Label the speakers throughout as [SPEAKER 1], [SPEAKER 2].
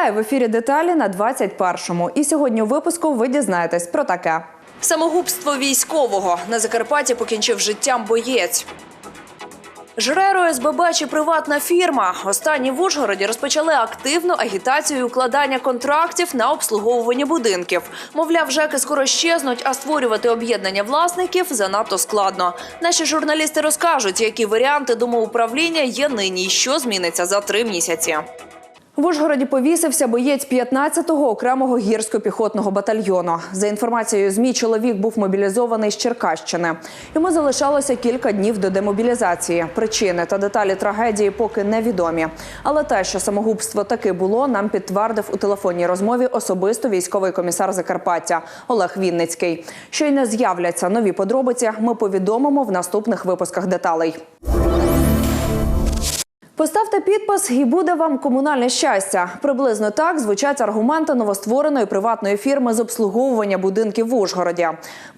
[SPEAKER 1] Вітаю в ефірі деталі на 21-му. І сьогодні у випуску ви дізнаєтесь про таке. Самогубство військового на Закарпатті покінчив життям боєць. Жреро СББ чи приватна фірма. Останні в Ужгороді розпочали активну агітацію укладання контрактів на обслуговування будинків. Мовляв, ЖЕКи скоро щезнуть, а створювати об'єднання власників занадто складно. Наші журналісти розкажуть, які варіанти домоуправління є нині, і що зміниться за три місяці. В Ужгороді повісився боєць 15-го окремого гірсько-піхотного батальйону. За інформацією ЗМІ, чоловік був мобілізований з Черкащини. Йому залишалося кілька днів до демобілізації. Причини та деталі трагедії поки невідомі. Але те, що самогубство таки було, нам підтвердив у телефонній розмові особисто військовий комісар Закарпаття Олег Вінницький. Щойно з'являться нові подробиці. Ми повідомимо в наступних випусках деталей. Поставте підпис і буде вам комунальне щастя. Приблизно так звучать аргументи новоствореної приватної фірми з обслуговування будинків в Ужгороді.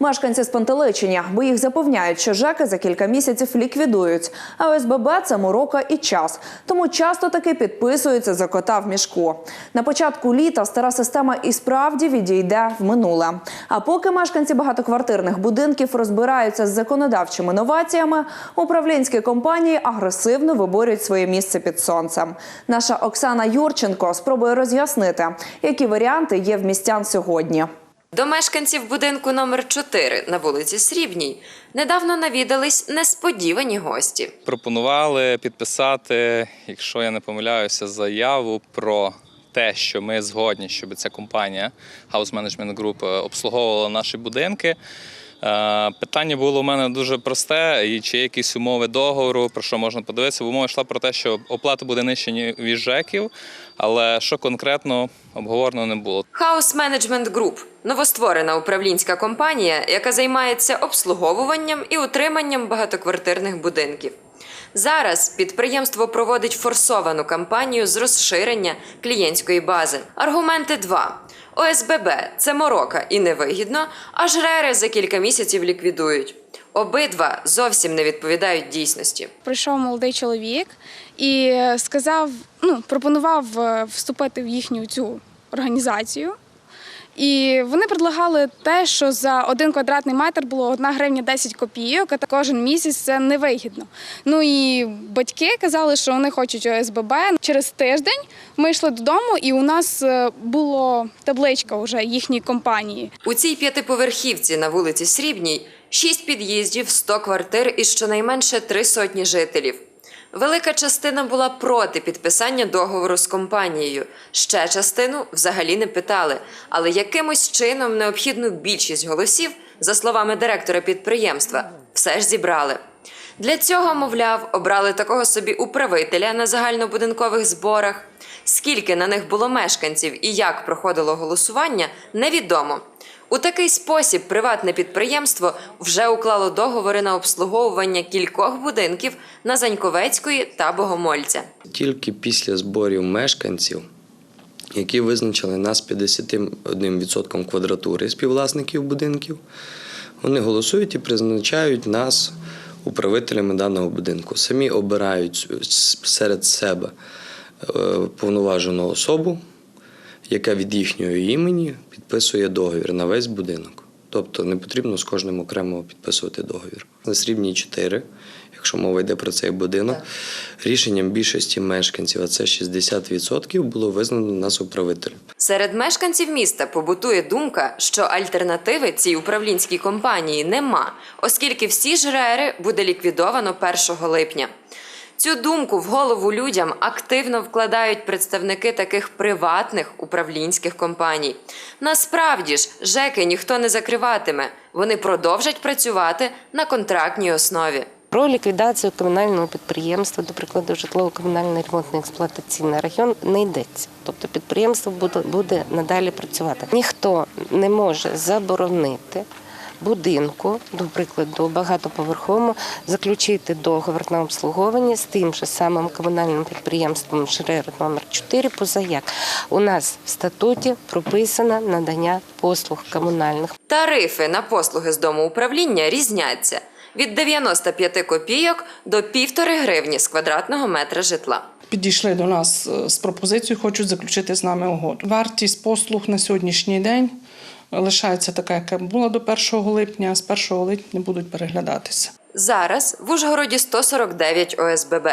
[SPEAKER 1] Мешканці спантеличення, бо їх запевняють, що ЖЕКи за кілька місяців ліквідують. А ОСББ – це морока і час. Тому часто таки підписуються за кота в мішку. На початку літа стара система і справді відійде в минуле. А поки мешканці багатоквартирних будинків розбираються з законодавчими новаціями, управлінські компанії агресивно виборюють своє місце під сонцем. Наша Оксана Юрченко спробує роз'яснити, які варіанти є в містян сьогодні.
[SPEAKER 2] До мешканців будинку номер 4 на вулиці Срібній недавно навідались несподівані гості.
[SPEAKER 3] пропонували підписати, якщо я не помиляюся, заяву про те, що ми згодні, щоб ця компанія House Management Group е, обслуговувала наші будинки. Е, Питання було у мене дуже просте: і чи є якісь умови договору, про що можна подивитися. Бо мова йшла про те, що оплата буде нижче ніж ЖЕКів, але що конкретно обговорено не було.
[SPEAKER 2] House Management Group – новостворена управлінська компанія, яка займається обслуговуванням і утриманням багатоквартирних будинків. Зараз підприємство проводить форсовану кампанію з розширення клієнтської бази. Аргументи два. ОСББ це морока і невигідно, а жрери за кілька місяців ліквідують. Обидва зовсім не відповідають дійсності.
[SPEAKER 4] прийшов молодий чоловік і сказав, ну, пропонував е, вступити в їхню цю організацію. І вони предлагали те, що за один квадратний метр було 1 гривня 10 копійок, а кожен місяць це невигідно. Ну і батьки казали, що вони хочуть ОСББ. Через тиждень ми йшли додому, і у нас е, було табличка вже їхньої компанії.
[SPEAKER 2] У цій п'ятиповерхівці на вулиці Срібній шість під'їздів, 100 квартир і щонайменше три сотні жителів. Велика частина була проти підписання договору з компанією. Ще частину взагалі не питали, але якимось чином необхідну більшість голосів, за словами директора підприємства, все ж зібрали. Для цього, мовляв, обрали такого собі управителя на загальнобудинкових зборах. Скільки на них було мешканців і як проходило голосування, невідомо. У такий спосіб приватне підприємство вже уклало договори на обслуговування кількох будинків на Заньковецької та Богомольця.
[SPEAKER 5] Тільки після зборів мешканців, які визначили нас 51% квадратури співвласників будинків, вони голосують і призначають нас управителями даного будинку. Самі обирають серед себе е, повноважену особу, яка від їхнього імені підписує договір на весь будинок. Тобто не потрібно з кожним окремо підписувати договір. На срібній 4, якщо мова йде про цей будинок, рішенням більшості мешканців, а це 60%, було визнано нас управителем.
[SPEAKER 2] Серед мешканців міста побутує думка, що альтернативи цій управлінській компанії нема, оскільки всі жрери буде ліквідовано 1 липня. Цю думку в голову людям активно вкладають представники таких приватних управлінських компаній. Насправді ж, ЖЕКи ніхто не закриватиме, вони продовжать працювати на контрактній основі.
[SPEAKER 6] Про ліквідацію комунального підприємства, до прикладу, житлово-комунальний ремонтно експлуатаційний район не йдеться. Тобто підприємство буде, буде надалі працювати. Ніхто не може заборонити будинку, до прикладу, багатоповерховому, заключити договір на обслуговування з тим же самим комунальним підприємством ШРР номер 4 позаяк. У нас в статуті прописано надання послуг комунальних.
[SPEAKER 2] Тарифи на послуги з домоуправління різняться від 95 копійок до 1,5 гривні з квадратного метра житла.
[SPEAKER 7] підійшли до нас е, з пропозицією, хочуть заключити з нами угоду. Вартість послуг на сьогоднішній день лишається така, яка була до 1 липня, а з 1 липня будуть переглядатися.
[SPEAKER 2] Зараз в Ужгороді 149 ОСББ.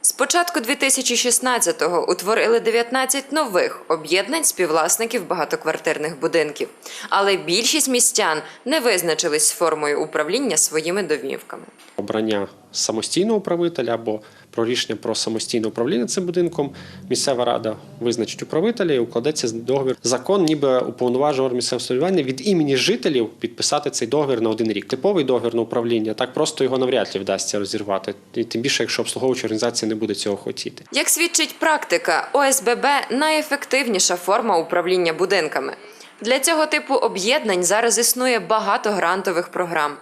[SPEAKER 2] З початку 2016-го утворили 19 нових об'єднань співвласників багатоквартирних будинків. Але більшість містян не визначились з формою управління своїми домівками.
[SPEAKER 8] обрання самостійного управителя або про рішення про самостійне управління цим будинком, місцева рада визначить управителя і укладеться договір. Закон ніби уповноважує орган місцевого самоврядування від імені жителів підписати цей договір на один рік. Типовий договір на управління так просто його навряд ли вдасться розірвати. І тим більше, якщо обслуговуюча організація не буде цього хотіти.
[SPEAKER 2] Як свідчить практика, ОСББ найефективніша форма управління будинками. Для цього типу об'єднань зараз існує багато грантових програм.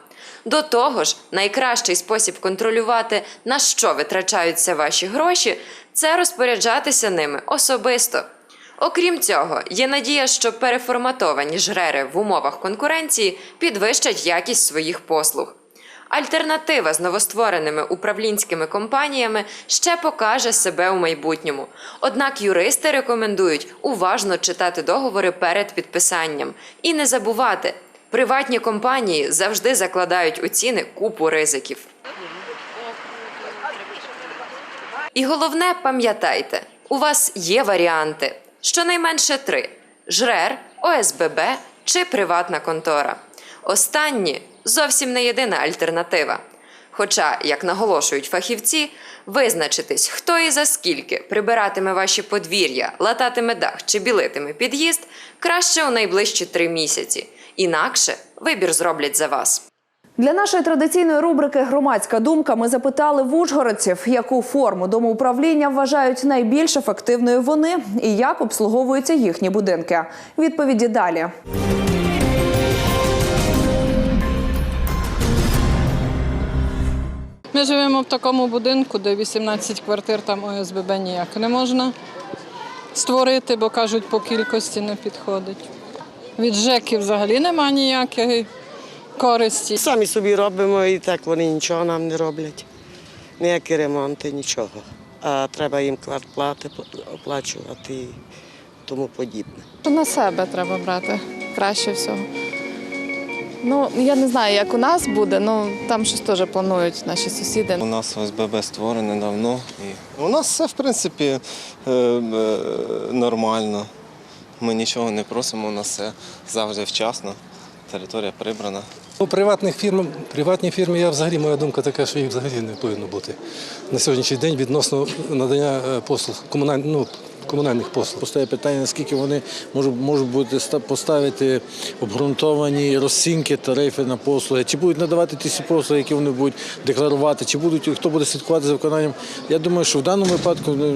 [SPEAKER 2] До того ж, найкращий спосіб контролювати, на що витрачаються ваші гроші, це розпоряджатися ними особисто. Окрім цього, є надія, що переформатовані жрери в умовах конкуренції підвищать якість своїх послуг. Альтернатива з новоствореними управлінськими компаніями ще покаже себе у майбутньому. Однак юристи рекомендують уважно читати договори перед підписанням і не забувати, приватні компанії завжди закладають у ціни купу ризиків. І головне, пам'ятайте, у вас є варіанти. Щонайменше три: ЖРЕР, ОСББ чи приватна контора. Останні зовсім не єдина альтернатива. Хоча, як наголошують фахівці, визначитись, хто і за скільки прибиратиме ваші подвір'я, лататиме дах чи білитиме під'їзд, краще у найближчі три місяці. Інакше вибір зроблять за вас.
[SPEAKER 1] Для нашої традиційної рубрики Громадська думка ми запитали в ужгородців, яку форму домоуправління вважають найбільш ефективною вони і як обслуговуються їхні будинки. Відповіді далі.
[SPEAKER 9] Ми живемо в такому будинку, де 18 квартир, там ОСББ ніяк не можна створити, бо кажуть, по кількості не підходить. Від ЖЕКів взагалі немає ніякої користі.
[SPEAKER 10] Самі собі робимо і так вони нічого нам не роблять. Ніякі ремонти, нічого. А треба їм квартплати оплачувати і тому подібне.
[SPEAKER 11] На себе треба брати краще всього. Ну, я не знаю, як у нас буде, ну там щось теж планують наші сусіди.
[SPEAKER 12] У нас ОСББ створене давно. І у нас все, в принципі, е, е, нормально. Ми нічого не просимо, у нас все завжди вчасно. Територія прибрана.
[SPEAKER 13] У приватних фірм, приватні фірми, я взагалі моя думка така, що їх взагалі не повинно бути на сьогоднішній день відносно надання е, послуг комунальних ну, комунальних послуг.
[SPEAKER 14] Постає питання, наскільки вони можуть, можуть бути поставити обґрунтовані розцінки, тарифи на послуги, чи будуть надавати ті всі послуги, які вони будуть декларувати, чи будуть хто буде слідкувати за виконанням. Я думаю, що в даному випадку ну,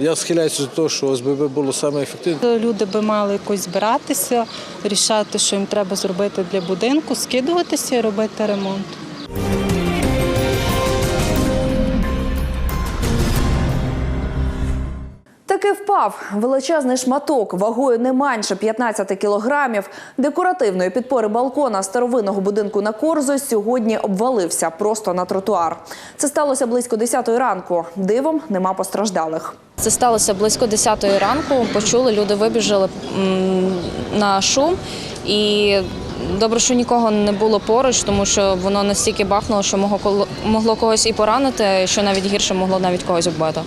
[SPEAKER 14] я схиляюся до того, що ОСББ було саме ефективне.
[SPEAKER 15] Люди би мали якось збиратися, рішати, що їм треба зробити для будинку, скидуватися і робити ремонт.
[SPEAKER 1] Таки впав величезний шматок вагою не менше 15 кілограмів декоративної підпори балкона старовинного будинку на Корзо сьогодні обвалився просто на тротуар. Це сталося близько 10 ранку. Дивом нема постраждалих.
[SPEAKER 11] Це сталося близько 10 ранку. Почули, люди вибіжали на шум і. Добре, що нікого не було поруч, тому що воно настільки бахнуло, що могло когось і поранити, що навіть гірше могло навіть когось вбити.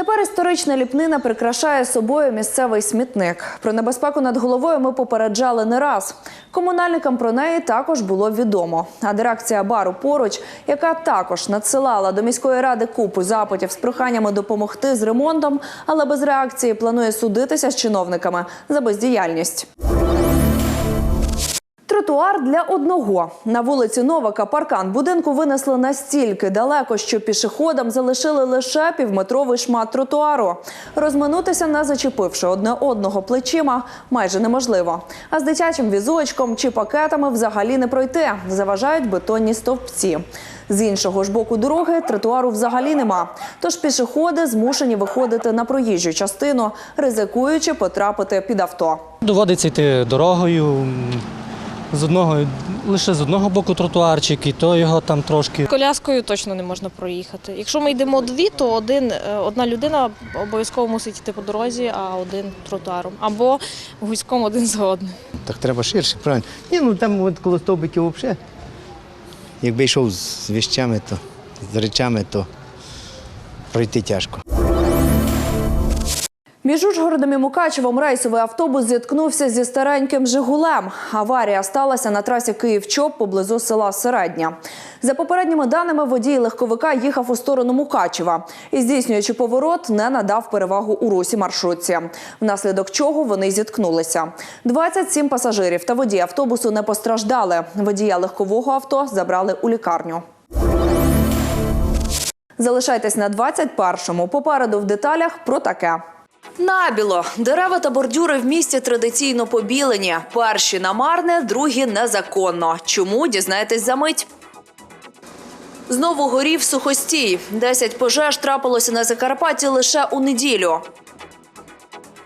[SPEAKER 1] Тепер історична ліпнина прикрашає собою місцевий смітник. Про небезпеку над головою ми попереджали не раз. Комунальникам про неї також було відомо. А дирекція бару поруч, яка також надсилала до міської ради купу запитів з проханнями допомогти з ремонтом, але без реакції планує судитися з чиновниками за бездіяльність. Тротуар для одного на вулиці Новака паркан будинку винесли настільки далеко, що пішоходам залишили лише півметровий шмат тротуару. Розминутися, не зачепивши одне одного плечима, майже неможливо. А з дитячим візочком чи пакетами взагалі не пройти. Заважають бетонні стовпці. З іншого ж боку дороги тротуару взагалі нема. Тож пішоходи змушені виходити на проїжджу частину, ризикуючи потрапити під авто.
[SPEAKER 16] Доводиться йти дорогою з одного лише з одного боку тротуарчик, і то його там трошки.
[SPEAKER 11] Коляскою точно не можна проїхати. Якщо ми йдемо дві, то один, е, одна людина обов'язково мусить йти по дорозі, а один тротуаром. Або гуськом один за одним.
[SPEAKER 17] Так треба ширше, правильно. Ні, ну там от коло стовбиків взагалі. Якби йшов з віщами, то з речами, то пройти тяжко.
[SPEAKER 1] Між Ужгородом і Мукачевом рейсовий автобус зіткнувся зі стареньким Жигулем. Аварія сталася на трасі Київ-Чоп поблизу села Середня. За попередніми даними, водій легковика їхав у сторону Мукачева і, здійснюючи поворот, не надав перевагу у русі маршрутці, внаслідок чого вони зіткнулися. 27 пасажирів та водій автобусу не постраждали. Водія легкового авто забрали у лікарню. Залишайтесь на 21-му. Попереду в деталях про таке. Набіло дерева та бордюри в місті традиційно побілені. Перші намарне, другі незаконно. Чому дізнаєтесь за мить? Знову горів сухостій. Десять пожеж трапилося на Закарпатті лише у неділю.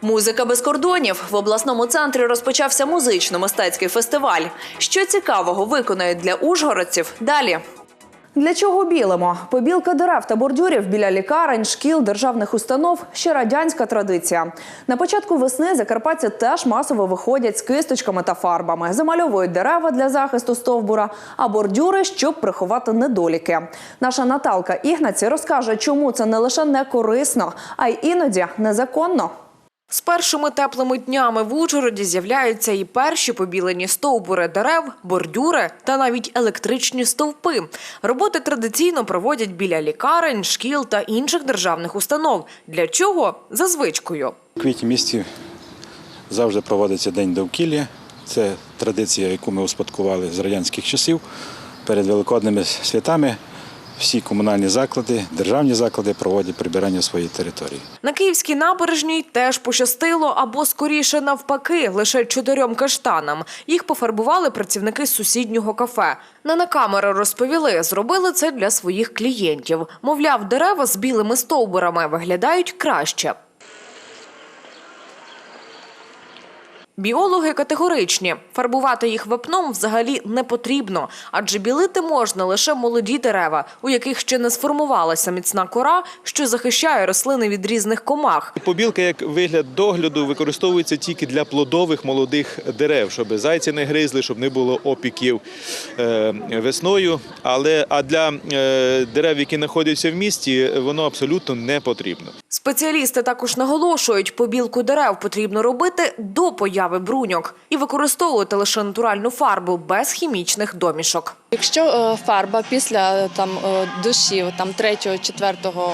[SPEAKER 1] Музика без кордонів в обласному центрі розпочався музично-мистецький фестиваль. Що цікавого виконають для ужгородців далі. Для чого білимо? Побілка дерев та бордюрів біля лікарень, шкіл, державних установ ще радянська традиція. На початку весни закарпатці теж масово виходять з кисточками та фарбами, замальовують дерева для захисту стовбура, а бордюри, щоб приховати недоліки. Наша Наталка Ігнаці розкаже, чому це не лише не корисно, а й іноді незаконно.
[SPEAKER 18] З першими теплими днями в Ужгороді з'являються і перші побілені стовбури дерев, бордюри та навіть електричні стовпи. Роботи традиційно проводять біля лікарень, шкіл та інших державних установ. Для чого? За звичкою.
[SPEAKER 19] У квітні місті завжди проводиться День довкілля. Це традиція, яку ми успадкували з радянських часів. Перед великодними святами всі комунальні заклади, державні заклади проводять прибирання своєї території.
[SPEAKER 18] На Київській набережній теж пощастило, або скоріше навпаки, лише чотирьом каштанам. Їх пофарбували працівники сусіднього кафе. На камеру розповіли, зробили це для своїх клієнтів. Мовляв, дерева з білими стовбурами виглядають краще. Біологи категоричні. Фарбувати їх вапном взагалі не потрібно, адже білити можна лише молоді дерева, у яких ще не сформувалася міцна кора, що захищає рослини від різних комах.
[SPEAKER 20] Побілка як вигляд догляду використовується тільки для плодових молодих дерев, щоб зайці не гризли, щоб не було опіків е, весною. Але а для е, дерев, які знаходяться в місті, воно абсолютно не потрібно.
[SPEAKER 18] Спеціалісти також наголошують, побілку дерев потрібно робити до появи бруньок і використовувати лише натуральну фарбу без хімічних домішок.
[SPEAKER 21] Якщо е, фарба після е, там е, душів, там третього, четвертого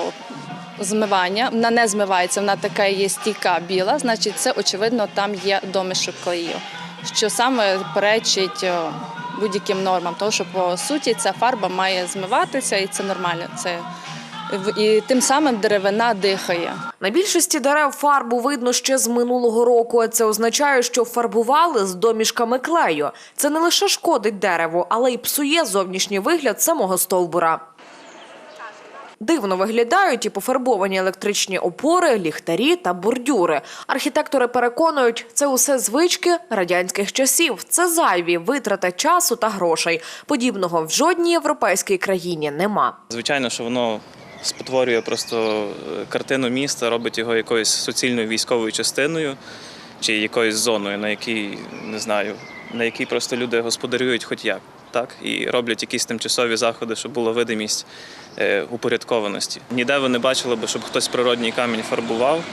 [SPEAKER 21] змивання, вона не змивається, вона така є стійка біла, значить це очевидно там є домішок клею, що саме перечить будь-яким нормам, тому що по суті ця фарба має змиватися і це нормально. Це і тим самим деревина дихає.
[SPEAKER 18] На більшості дерев фарбу видно ще з минулого року. а Це означає, що фарбували з домішками клею. Це не лише шкодить дереву, але й псує зовнішній вигляд самого стовбура. Дивно виглядають і пофарбовані електричні опори, ліхтарі та бордюри. Архітектори переконують, це усе звички радянських часів. Це зайві витрати часу та грошей. Подібного в жодній європейській країні нема.
[SPEAKER 22] Звичайно, що воно спотворює просто е, картину міста, робить його якоюсь суцільною військовою частиною чи якоюсь зоною, на якій не знаю, на якій просто люди господарюють хоч як. Так, і роблять якісь тимчасові заходи, щоб була видимість е, упорядкованості. Ніде ви не бачили би, щоб хтось природній камінь фарбував,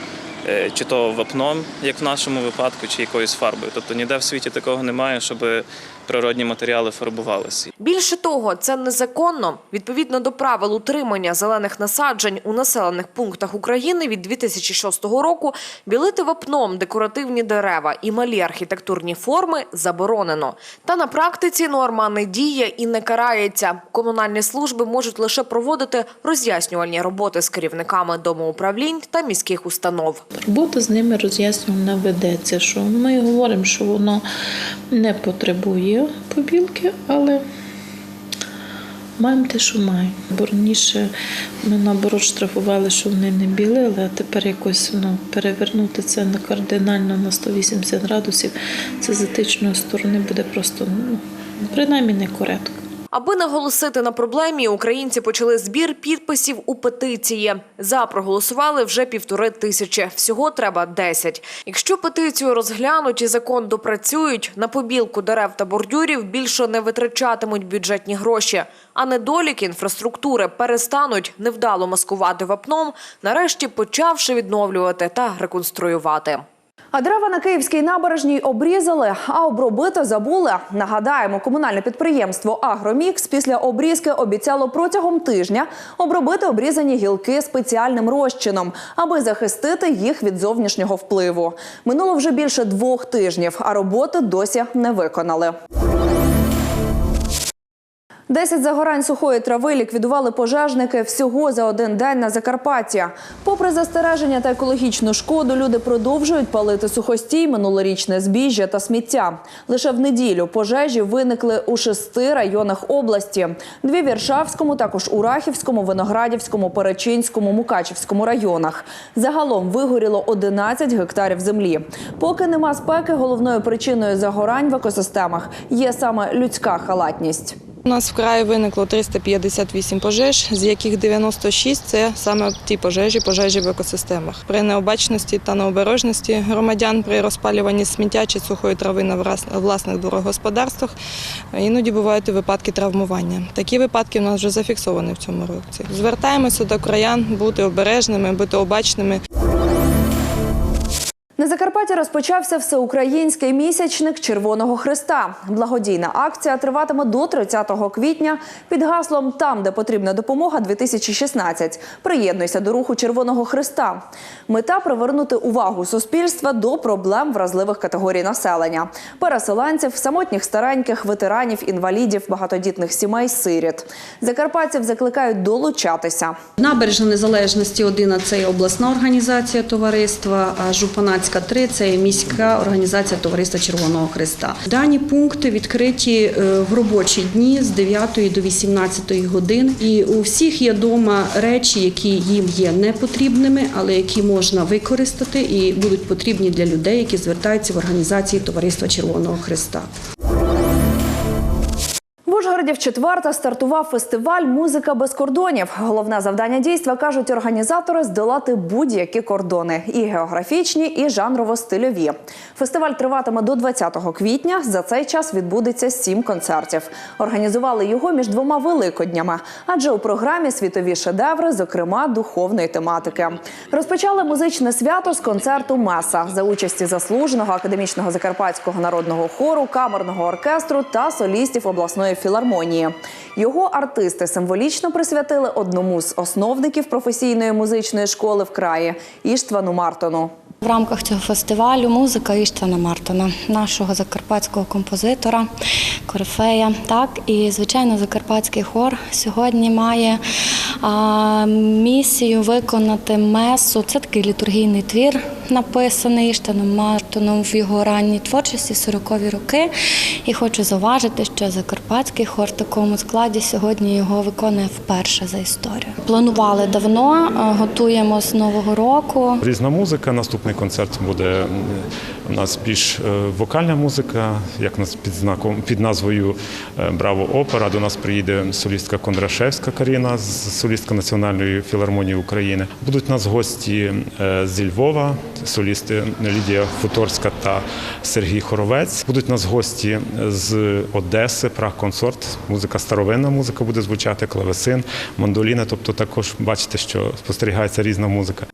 [SPEAKER 22] е, чи то вапном, як в нашому випадку, чи якоюсь фарбою. Тобто ніде в світі такого немає, щоб природні матеріали фарбувалися.
[SPEAKER 18] Більше того, це незаконно. Відповідно до правил утримання зелених насаджень у населених пунктах України від 2006 року білити вапном декоративні дерева і малі архітектурні форми заборонено. Та на практиці норма не діє і не карається. Комунальні служби можуть лише проводити роз'яснювальні роботи з керівниками домоуправлінь та міських установ.
[SPEAKER 23] Робота з ними роз'яснювальна ведеться, що ми говоримо, що воно не потребує побілки, але маємо те, що маємо. Бо раніше ми наоборот штрафували, що вони не білили, а тепер якось ну, перевернути це на кардинально на 180 градусів. Це з етичної сторони буде просто ну, принаймні не коректно.
[SPEAKER 18] Аби наголосити на проблемі, українці почали збір підписів у петиції. За проголосували вже півтори тисячі. Всього треба 10. Якщо петицію розглянуть і закон допрацюють, на побілку дерев та бордюрів більше не витрачатимуть бюджетні гроші. А недоліки інфраструктури перестануть невдало маскувати вапном, нарешті почавши відновлювати та реконструювати.
[SPEAKER 1] А дерева на київській набережній обрізали, а обробити забули. Нагадаємо, комунальне підприємство Агромікс після обрізки обіцяло протягом тижня обробити обрізані гілки спеціальним розчином, аби захистити їх від зовнішнього впливу. Минуло вже більше двох тижнів, а роботи досі не виконали. Десять загорань сухої трави ліквідували пожежники всього за один день на Закарпатті. Попри застереження та екологічну шкоду, люди продовжують палити сухостій, минулорічне збіжжя та сміття. Лише в неділю пожежі виникли у шести районах області: дві в Віршавському, також у Рахівському, Виноградівському, Перечинському, Мукачівському районах. Загалом вигоріло 11 гектарів землі. Поки нема спеки, головною причиною загорань в екосистемах є саме людська халатність.
[SPEAKER 24] У нас в краї виникло 358 пожеж, з яких 96 – це саме ті пожежі, пожежі в екосистемах. При необачності та необережності громадян при розпалюванні сміття чи сухої трави на власних дворогосподарствах іноді бувають і випадки травмування. Такі випадки у нас вже зафіксовані в цьому році. Звертаємося до краян бути обережними, бути обачними.
[SPEAKER 1] На Закарпатті розпочався всеукраїнський місячник Червоного Христа. Благодійна акція триватиме до 30 квітня під гаслом Там, де потрібна допомога 2016. Приєднуйся до руху Червоного Христа. Мета привернути увагу суспільства до проблем вразливих категорій населення: переселенців, самотніх стареньких, ветеранів, інвалідів, багатодітних сімей, сиріт. Закарпатців закликають долучатися.
[SPEAKER 25] Набережна Незалежності 1 – це обласна організація товариства, а Жупанацька 3 – це міська організація Товариства Червоного Христа. Дані пункти відкриті е, в робочі дні з 9 до 18 годин. І у всіх є вдома речі, які їм є непотрібними, але які можна використати і будуть потрібні для людей, які звертаються в організації Товариства Червоного Христа.
[SPEAKER 1] В Ужгороді в четверте стартував фестиваль Музика без кордонів. Головне завдання дійства кажуть організатори здолати будь-які кордони і географічні, і жанрово-стильові. Фестиваль триватиме до 20 квітня. За цей час відбудеться сім концертів. Організували його між двома великоднями, адже у програмі світові шедеври, зокрема духовної тематики. Розпочали музичне свято з концерту Меса за участі заслуженого академічного закарпатського народного хору, камерного оркестру та солістів обласної філармонії. Його артисти символічно присвятили одному з основників професійної музичної школи в краї Іштвану Мартону.
[SPEAKER 26] В рамках цього фестивалю музика Іштвана Мартона, нашого закарпатського композитора, корифея. Так, і звичайно, закарпатський хор сьогодні має а, місію виконати месу. Це такий літургійний твір, написаний Штаном Мартоном в його ранній творчості 40-ві роки. І хочу зауважити, що закарпатський хор в такому складі сьогодні його виконує вперше за історію. Планували давно, готуємо з нового року.
[SPEAKER 27] Різна музика. Наступний концерт буде у нас більш е, вокальна музика, як нас під знаком під назвою е, Браво Опера. До нас приїде солістка Кондрашевська Каріна, з- солістка Національної філармонії України. Будуть у нас гості е, зі Львова, солісти Лідія Футорська та Сергій Хоровець. Будуть у нас гості з Одеси, Праг Консорт. Музика старовинна музика буде звучати, клавесин, мандоліна. Тобто також бачите, що спостерігається різна музика.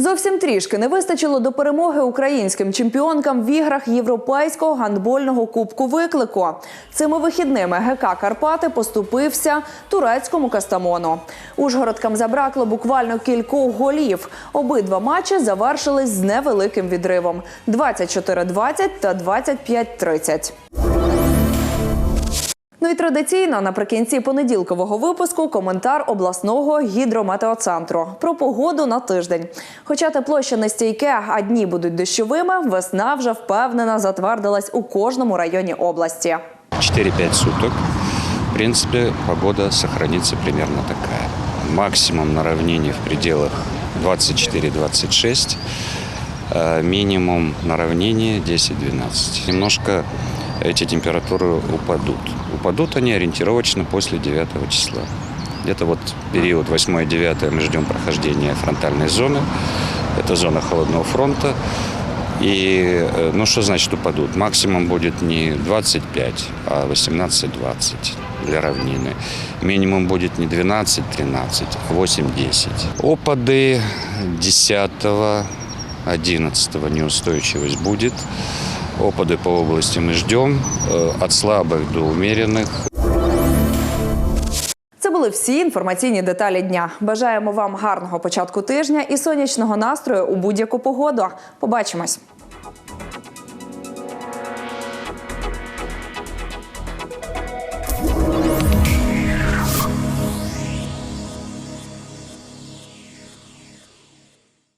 [SPEAKER 1] Зовсім трішки не вистачило до перемоги українським чемпіонкам в іграх Європейського гандбольного кубку виклику. Цими вихідними ГК Карпати поступився турецькому Кастамону. Ужгородкам забракло буквально кількох голів. Обидва матчі завершились з невеликим відривом: 24-20 та 25-30. Ну і традиційно наприкінці понеділкового випуску коментар обласного гідрометеоцентру про погоду на тиждень. Хоча тепло ще не стійке, а дні будуть дощовими, весна вже впевнена затвердилась у кожному районі області.
[SPEAKER 28] 4-5 суток. В принципе, погода сохранится примерно такая. Максимум на равнине в пределах 24-26. э, Минимум на равнине 10-12. Немножко эти температуры упадут. Упадут они ориентировочно после 9 числа. Где-то вот период 8-9 мы ждем прохождения фронтальной зоны. Это зона холодного фронта. И, э, ну, что значит упадут? Максимум будет не 25, а 18-20 для равнины. Минимум будет не 12-13, а 8-10. Опады 10 11 неустойчивость будет. Опады по области мы ждем. Э, От слабых до умеренных.
[SPEAKER 1] Це були всі інформаційні деталі дня. Бажаємо вам гарного початку тижня і сонячного настрою у будь-яку погоду. Побачимось.